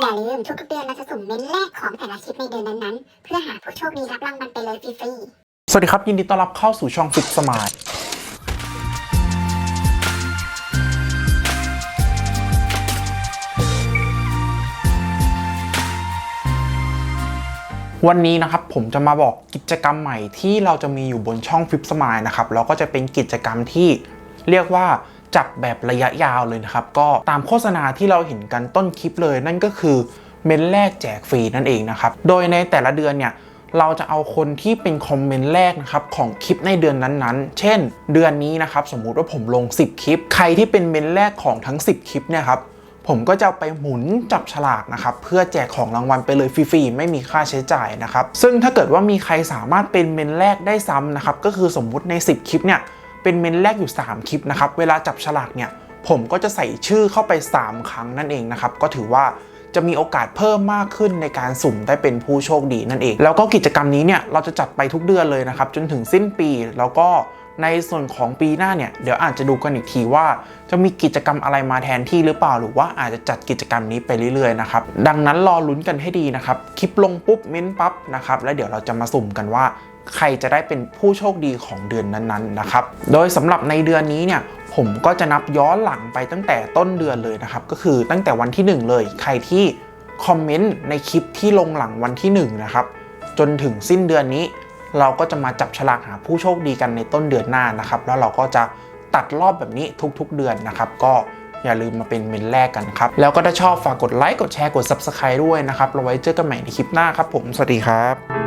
อย่าลืมทุกๆเดือนเราจะสุ่มเม้นแรกของแต่ละคลิปในเดือนนั้นๆ เพื่อหาผู้โชคดีรับรางวัลไปเลยฟรีๆ สวัสดีครับ ยินดีต้อนรับเข้าสู่ช่องฟิตสมายวันนี้นะครับผมจะมาบอกกิจกรรมใหม่ที่เราจะมีอยู่บนช่องฟิปสมายนะครับแล้วก็จะเป็นกิจกรรมที่เรียกว่า จัดแบบระยะยาวเลยนะครับ ก็ตามโฆษณาที่เราเห็นกันต้นคลิปเลยนั่นก็คือเมนแรกแจกฟรีนั่นเองนะครับ โดยในแต่ละเดือนเนี่ยเราจะเอาคนที่เป็นคอมเมนต์แรกนะครับของคลิปในเดือนนั้นๆ เช่น เดือนนี้นะครับสมมุติว่าผมลง 10 คลิป ใครที่เป็นเมนต์แรกของทั้ง 10 คลิปเนี่ยครับผมก็จะไปหมุนจับฉลากนะครับเพื่อแจกของรางวัลไปเลยฟรีๆไม่มีค่าใช้จ่ายนะครับซึ่งถ้าเกิดว่ามีใครสามารถเป็นเมนต์แรกได้ซ้ำนะครับก็คือสมมุติใน 10 คลิปเนี่ย เป็นเมนแรกอยู่ 3 คลิปนะครับ เวลาจับฉลากเนี่ย ผมก็จะใส่ชื่อเข้าไป 3 ครั้งนั่นเองนะครับ ก็ถือว่าจะมีโอกาสเพิ่มมากขึ้นในการสุ่มได้เป็นผู้โชคดีนั่นเอง แล้วก็กิจกรรมนี้เนี่ยเราจะจัดไปทุกเดือนเลยนะครับ จนถึงสิ้นปีแล้วก็ ในส่วนของปีหน้าเนี่ยเดี๋ยวอาจจะดูกันอีกทีว่าจะมีกิจกรรมอะไรมาแทนที่หรือเปล่าหรือว่าอาจจะจัดกิจกรรมนี้ไปเรื่อยๆนะครับดังนั้นรอลุ้นกันให้ดีนะครับคลิปลงปุ๊บเม้นปั๊บนะครับแล้วเดี๋ยวเราจะมาสุ่มกันว่าใครจะได้เป็นผู้โชคดีของเดือนนั้นๆนะครับ โดยสำหรับในเดือนนี้เนี่ยผมก็จะนับย้อนหลังไปตั้งแต่ต้นเดือนเลยนะครับ ก็คือตั้งแต่วันที่ 1 เลย ใครที่คอมเมนต์ในคลิปที่ลงหลังวันที่1นะครับจนถึงสิ้นเดือนนี้ เราก็จะมาจับฉลากหาผู้โชคดีกันในต้นเดือนหน้านะครับ แล้วเราก็จะตัดรอบแบบนี้ทุกๆเดือนนะครับ ก็อย่าลืมมาเป็นเมนแรกกันครับ แล้วก็ถ้าชอบฝากกดไลค์ กดแชร์ กด Subscribe ด้วยนะครับ เราไว้เจอกันใหม่ในคลิปหน้าครับผม สวัสดีครับ